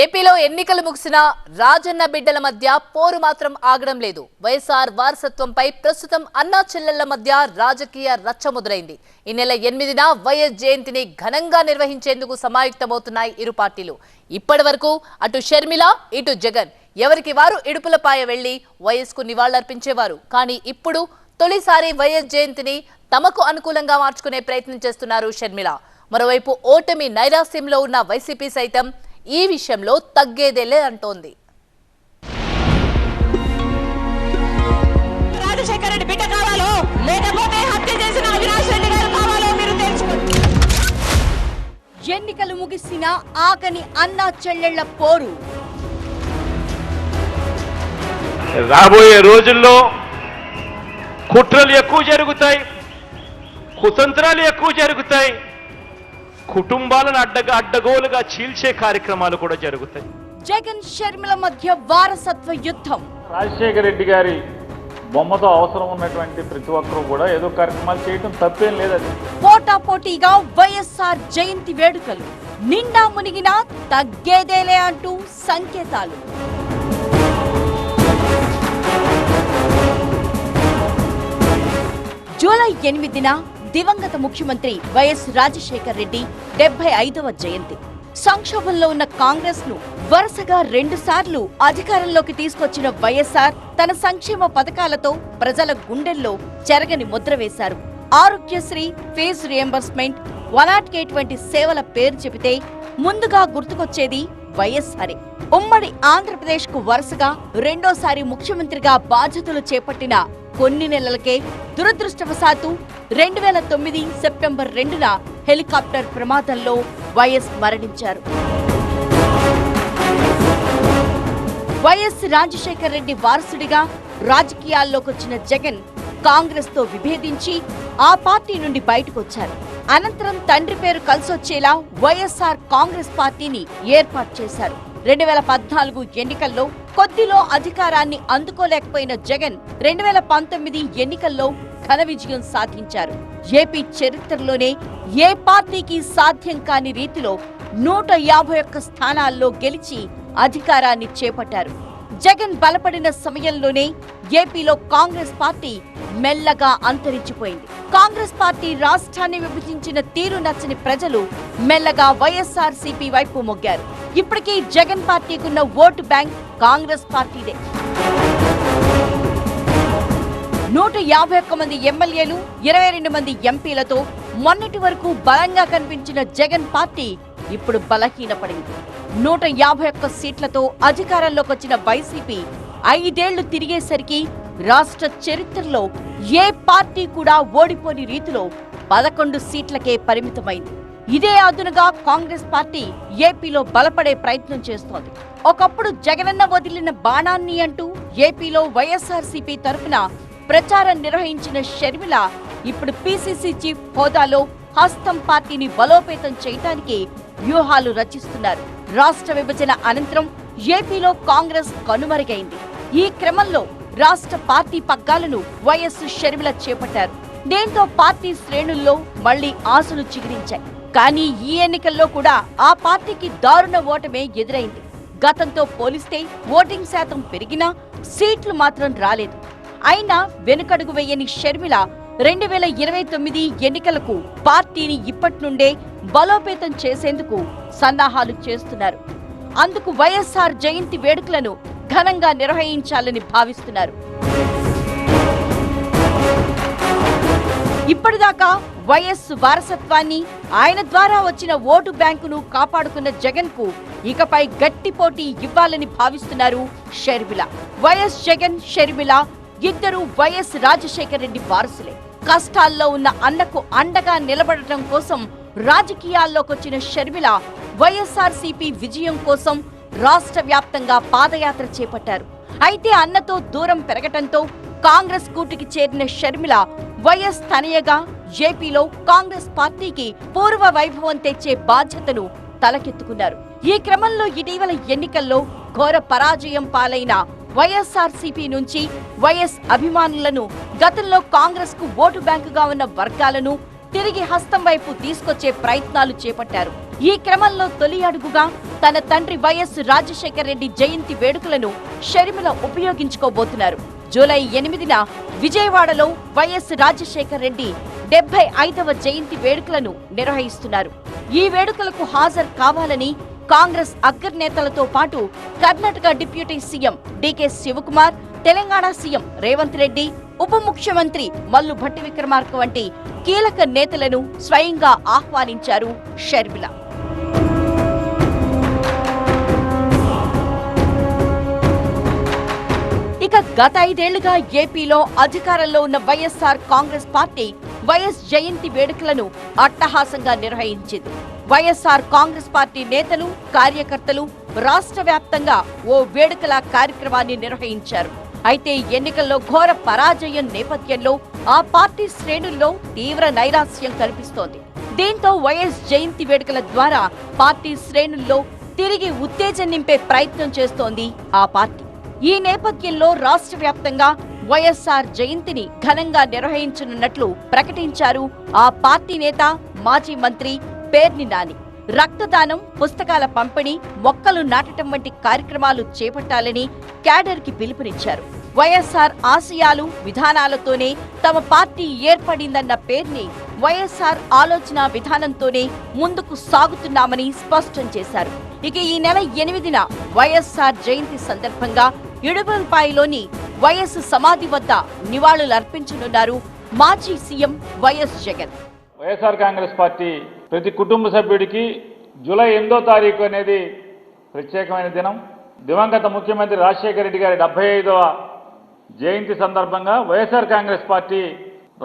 ఏపీలో ఎన్నికలు ముగిసినా రాజన్న బిడ్డల మధ్య పోరు మాత్రం ఆగడం లేదు. వైఎస్ఆర్ వారసత్వంపై ప్రస్తుతం అన్నా చెల్లెళ్ళ మధ్య రాజకీయ రచ్చ మొదలైంది. ఈ నెల ఎనిమిదిన వైఎస్ జయంతిని ఘనంగా నిర్వహించేందుకు సమాయుక్తమవుతున్నాయి ఇరు పార్టీలు. ఇప్పటి వరకు అటు షర్మిల ఇటు జగన్. ఎవరికి వారు ఇడుపులపాయ వెళ్ళి వైఎస్కు నివాళులర్పించేవారు. కానీ ఇప్పుడు తొలిసారి వైఎస్ జయంతిని తమకు అనుకూలంగా మార్చుకునే ప్రయత్నం చేస్తున్నారు షర్మిల. మరోవైపు ఓటమి నైరాస్యంలో ఉన్న వైసీపీ సైతం ఈ విషయంలో తగ్గేదేలే అంటోంది. రాజశేఖర రెడ్డి బిడ్డ కావాలో లేకపోతే హత్య చేసిన అవినాష్ రెడ్డి గారు కావాలో మీరు తెలుసుకోండి. ఎన్నికలు ముగిసిన ఆగని అన్నా చెల్లెళ్ళ పోరు. రాబోయే రోజుల్లో కుట్రలు ఎక్కువ జరుగుతాయి కుతంత్రాలు ఎక్కువ జరుగుతాయి. కుటుంబాలను అడ్డగా అడ్డగోలుగా చీల్చే కార్యక్రమాలు కూడా జరుగుతాయి. జగన్ షర్మిల మధ్య వారసత్వ యుద్ధం. రాజశేఖర రెడ్డి గారి బొమ్మతో అవసరం ఉన్నటువంటి ప్రతి ఒక్కరూ కూడా ఏదో కార్యక్రమాలు చేయటం తప్పేం లేదండి పోటాపోటీగా వైఎస్ఆర్ జయంతి వేడుకలు. నిండా మునిగినా తగ్గేదేలే అంటూ సంకేతాలు. జూలై ఎనిమిదిన దివంగత ముఖ్యమంత్రి వైఎస్ రాజశేఖర్ రెడ్డి డెబ్బై ఐదవ జయంతి. సంక్షోభంలో ఉన్న కాంగ్రెస్ను వరుసగా రెండు సార్లు అధికారంలోకి తీసుకొచ్చిన వైఎస్ఆర్ తన సంక్షేమ పథకాలతో ప్రజల గుండెల్లో చెరగని ముద్ర వేశారు. ఆరోగ్యశ్రీ ఫీజు రియంబర్స్మెంట్ వనాట్కేట్ వంటి సేవల పేరు చెబితే ముందుగా గుర్తుకొచ్చేది వైఎస్ఆరే. ఉమ్మడి ఆంధ్రప్రదేశ్కు వరుసగా రెండోసారి ముఖ్యమంత్రిగా బాధ్యతలు చేపట్టిన కొన్ని నెలలకే దురదృష్టవశాత్తు రెండు వేల తొమ్మిది సెప్టెంబర్ రెండున హెలికాప్టర్ ప్రమాదంలో వైఎస్ మరణించారు. వైఎస్ రాజశేఖర రెడ్డి వారసుడిగా రాజకీయాల్లోకొచ్చిన జగన్ కాంగ్రెస్తో విభేదించి ఆ పార్టీ నుండి బయటకొచ్చారు. అనంతరం తండ్రి పేరు కలిసొచ్చేలా వైఎస్ఆర్ కాంగ్రెస్ పార్టీని ఏర్పాటు చేశారు. రెండు వేల పద్నాలుగు ఎన్నికల్లో కొద్దిలో అధికారాన్ని అందుకోలేకపోయిన జగన్ రెండు వేల పంతొమ్మిది ఎన్నికల్లో ఘన విజయం సాధించారు. ఏపీ చరిత్రలోనే ఏ పార్టీకి సాధ్యం కాని రీతిలో నూట యాభై ఒక్క స్థానాల్లో గెలిచి అధికారాన్ని చేపట్టారు. జగన్ బలపడిన సమయంలోనే ఏపీలో కాంగ్రెస్ పార్టీ మెల్లగా అంతరించిపోయింది. కాంగ్రెస్ పార్టీ రాష్ట్రాన్ని విభజించిన తీరు నచ్చని ప్రజలు మెల్లగా వైఎస్ఆర్ సిపి వైపు మొగ్గారు. ఇప్పటికీ జగన్ పార్టీకున్న ఓటు బ్యాంక్ కాంగ్రెస్ పార్టీదే. నూట యాభై ఒక్క మంది ఎమ్మెల్యేలు ఇరవై రెండు మంది ఎంపీలతో మొన్నటి వరకు బలంగా కనిపించిన జగన్ పార్టీ ఇప్పుడు బలహీనపడింది. నూట యాభై ఒక్క సీట్లతో అధికారంలోకి వచ్చిన వైసీపీ ఐదేళ్ళు తిరిగేసరికి రాష్ట్ర చరిత్రలో ఏ పార్టీ కూడా ఓడిపోని రీతిలో పదకొండు సీట్లకే పరిమితమైంది. ఇదే అదునుగా కాంగ్రెస్ పార్టీ ఏపీలో బలపడే ప్రయత్నం చేస్తోంది. ఒకప్పుడు జగనన్న వదిలిన బాణాన్ని అంటూ ఏపీలో వైఎస్ఆర్సీపీ తరఫున ప్రచారం నిర్వహించిన షర్మిల ఇప్పుడు పీసీసీ చీఫ్ హోదాలో హస్తం పార్టీని బలోపేతం చేయటానికి వ్యూహాలు రచిస్తున్నారు. రాష్ట్ర విభజన అనంతరం ఏపీలో కాంగ్రెస్ కనుమరుగైంది. ఈ క్రమంలో రాష్ట్ర పార్టీ పగ్గాలను వైఎస్ షర్మిల చేపట్టారు. దీంతో పార్టీ శ్రేణుల్లో మళ్ళీ ఆశలు చిగురించాయి. కానీ ఈ ఎన్నికల్లో కూడా ఆ పార్టీకి దారుణ ఓటమే ఎదురైంది. గతంతో పోలిస్తే ఓటింగ్ శాతం పెరిగినా సీట్లు మాత్రం రాలేదు. అయినా వెనుకడుగు వేయని షర్మిల రెండు వేల ఇరవై తొమ్మిది ఎన్నికలకు పార్టీని ఇప్పటి నుండే బలోపేతం చేసేందుకు సన్నాహాలు చేస్తున్నారు. అందుకు వైఎస్ఆర్ జయంతి వేడుకలను ఘనంగా నిర్వహించాలని భావిస్తున్నారు. ఇప్పటిదాకా వైఎస్ వారసత్వాన్ని ఆయన ద్వారా వచ్చిన ఓటు బ్యాంకును కాపాడుకున్న జగన్కు ఇకపై గట్టి పోటీ ఇవ్వాలని భావిస్తున్నారు షర్మిల. వైఎస్ జగన్ షర్మిల ఇద్దరు వైఎస్ రాజశేఖర రెడ్డి వారసులే. కష్టాల్లో ఉన్న అన్నకు అండగా నిలబడటం కోసం రాజకీయాల్లోకొచ్చిన షర్మిల వైఎస్ఆర్సీపీ విజయం కోసం రాష్ట్ర వ్యాప్తంగా పాదయాత్ర చేపట్టారు. అయితే అన్నతో దూరం పెరగటంతో కాంగ్రెస్ కూటికి చేరిన షర్మిల వైఎస్ తనయగా ఏపీలో కాంగ్రెస్ పార్టీకి పూర్వ వైభవం తెచ్చే బాధ్యతను తలకెత్తుకున్నారు. ఈ క్రమంలో ఇటీవల ఎన్నికల్లో ఘోర పరాజయం పాలైన వైఎస్ఆర్సీపీ నుంచి వైఎస్ అభిమానులను గతంలో కాంగ్రెస్కు ఓటు బ్యాంకుగా ఉన్న వర్గాలను తిరిగి హస్తం వైపు తీసుకొచ్చే ప్రయత్నాలు చేపట్టారు. ఈ క్రమంలో తొలి అడుగుగా తన తండ్రి వైఎస్ రాజశేఖర రెడ్డి జయంతి వేడుకలను షర్మిల ఉపయోగించుకోబోతున్నారు. జూలై ఎనిమిదిన విజయవాడలో వైఎస్ రాజశేఖర రెడ్డి డెబ్బై ఐదవ జయంతి వేడుకలను నిర్వహిస్తున్నారు. ఈ వేడుకలకు హాజరు కావాలని కాంగ్రెస్ అగ్రనేతలతో పాటు Karnataka deputy CM DK Shivakumar Telangana CM Revanth Reddy ఉప ముఖ్యమంత్రి మల్లు భట్టి విక్రమార్క వంటి కీలక నేతలను స్వయంగా ఆహ్వానించారు షర్మిల. ఇక గత ఐదేళ్ళుగా ఏపీలో అధికారంలో ఉన్న వైఎస్ఆర్ కాంగ్రెస్ పార్టీ వైఎస్ జయంతి వేడుకలను అట్టహాసంగా నిర్వహించింది. వైఎస్ఆర్ కాంగ్రెస్ పార్టీ నేతలు కార్యకర్తలు రాష్ట్ర వ్యాప్తంగా ఓ వేడుకల కార్యక్రమాన్ని నిర్వహించారు. అయితే ఎన్నికల్లో ఘోర పరాజయం నేపథ్యంలో ఆ పార్టీ శ్రేణుల్లో తీవ్ర నైరాశ్యం కనిపిస్తోంది. దీంతో వైఎస్ జయంతి వేడుకల ద్వారా పార్టీ శ్రేణుల్లో తిరిగి ఉత్తేజం నింపే ప్రయత్నం చేస్తోంది ఆ పార్టీ. ఈ నేపథ్యంలో రాష్ట్ర వ్యాప్తంగా వైఎస్ఆర్ జయంతిని ఘనంగా నిర్వహించనున్నట్లు ప్రకటించారు ఆ పార్టీ నేత మాజీ మంత్రి పేర్ని నాని. రక్తదానం పుస్తకాల పంపిణీ మొక్కలు నాటడం వంటి కార్యక్రమాలు చేపట్టాలని క్యాడర్కి పిలుపునిచ్చారు. వైఎస్ఆర్ ఆశయాలు విధానాలతోనే తమ పార్టీ ఏర్పడిందన్న పేర్ని వైఎస్ఆర్ ఆలోచన విధానంతోనే ముందుకు సాగుతున్నామని స్పష్టం చేశారు. ఇక ఈ నెల ఎనిమిదిన వైఎస్ఆర్ జయంతి సందర్భంగా ఇడుగులపాయలోని వైఎస్ సమాధి వద్ద నివాళులు అర్పించనున్నారు మాజీ CM YS Jagan. YSR Congress party ప్రతి కుటుంబ సభ్యుడికి జూలై ఎనిమిదో తారీఖు అనేది ప్రత్యేకమైన దినం. దివంగత ముఖ్యమంత్రి రాజశేఖర రెడ్డి గారి డెబ్బై ఐదవ జయంతి సందర్భంగా వైఎస్ఆర్ కాంగ్రెస్ పార్టీ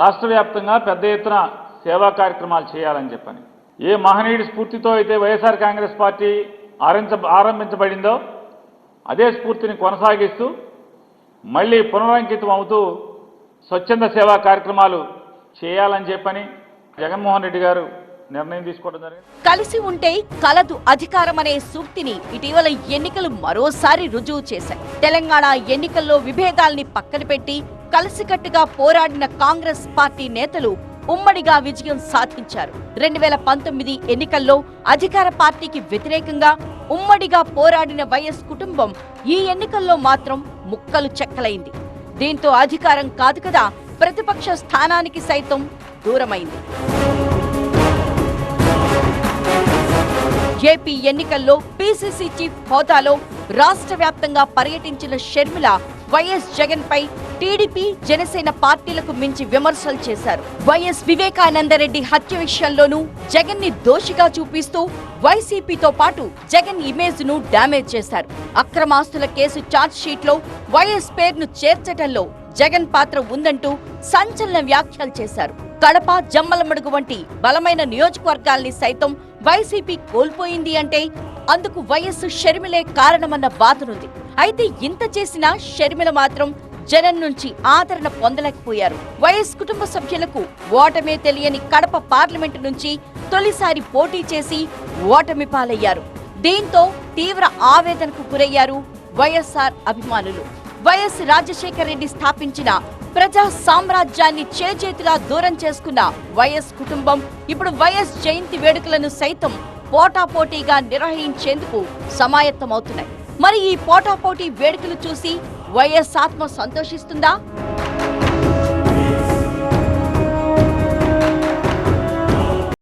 రాష్ట్ర వ్యాప్తంగా పెద్ద ఎత్తున సేవా కార్యక్రమాలు చేయాలని చెప్పని. ఏ మహనీయుడి స్ఫూర్తితో అయితే వైఎస్ఆర్ కాంగ్రెస్ పార్టీ ఆరంభ ఆరంభించబడిందో అదే స్ఫూర్తిని కొనసాగిస్తూ మళ్ళీ పునరంకితం అవుతూ స్వచ్ఛంద సేవా కార్యక్రమాలు చేయాలని చెప్పని జగన్మోహన్ రెడ్డి గారు నిర్ణయం తీసుకోవడం జరిగింది. కలిసి ఉంటే కలదు అధికారం అనే సూక్తిని ఇటీవల ఎన్నికలు మరోసారి రుజువు చేశాయి. తెలంగాణ ఎన్నికల్లో విభేదాల్ని పక్కన పెట్టి కలిసికట్టుగా పోరాడిన కాంగ్రెస్ పార్టీ నేతలు ఉమ్మడిగా విజయం సాధించారు. రెండు వేల పంతొమ్మిది ఎన్నికల్లో అధికార పార్టీకి వ్యతిరేకంగా ఉమ్మడిగా పోరాడిన వైఎస్ కుటుంబం ఈ ఎన్నికల్లో మాత్రం ముక్కలు చెక్కలైంది. దీంతో అధికారం కాదు కదా ప్రతిపక్ష స్థానానికి సైతం దూరమైంది. ఏపీ ఎన్నికల్లో పీసీసీ చీఫ్ హోదాలో రాష్ట్ర వ్యాప్తంగా పర్యటించిన షర్మిల వైఎస్ జగన్ పై టీడీపీ జనసేన పార్టీలకు మించి విమర్శలు చేశారు. వైఎస్ వివేకానందరెడ్డి హత్య విషయంలోనూ జగన్ని దోషిగా చూపిస్తూ వైసీపీతో పాటు జగన్ ఇమేజ్ను డ్యామేజ్ చేశారు. అక్రమాస్తుల కేసు ఛార్జ్ షీట్లో వైఎస్ పేరును చేర్చటంలో జగన్ పాత్ర ఉందంటూ సంచలన వ్యాఖ్యలు చేశారు. కడప జమ్మలమడుగు వంటి బలమైన నియోజకవర్గాల్ని సైతం వైసీపీ కోల్పోయింది అంటే అందుకు వైఎస్ షర్మిలే కారణమన్న బాధనుంది. అయితే ఇంత చేసినా షర్మిల మాత్రం జనం నుంచి ఆదరణ పొందలేకపోయారు. వైఎస్ కుటుంబ సభ్యులకు ఓటమే తెలియని కడప పార్లమెంటు నుంచి తొలిసారి పోటీ చేసి ఓటమి పాలయ్యారు. దీంతో తీవ్ర ఆవేదనకు గురయ్యారు వైఎస్ఆర్ అభిమానులు. వైఎస్ రాజశేఖర రెడ్డి స్థాపించిన ప్రజా సామ్రాజ్యాన్ని చేజేతిలా దూరం చేసుకున్న వైఎస్ కుటుంబం ఇప్పుడు వైఎస్ జయంతి వేడుకలను సైతం పోటాపోటీగా నిర్వహించేందుకు సమాయత్తమవుతున్నాయి. మరి ఈ పోటాపోటీ వేడుకలు చూసి వైఎస్ ఆత్మ సంతోషిస్తుందా?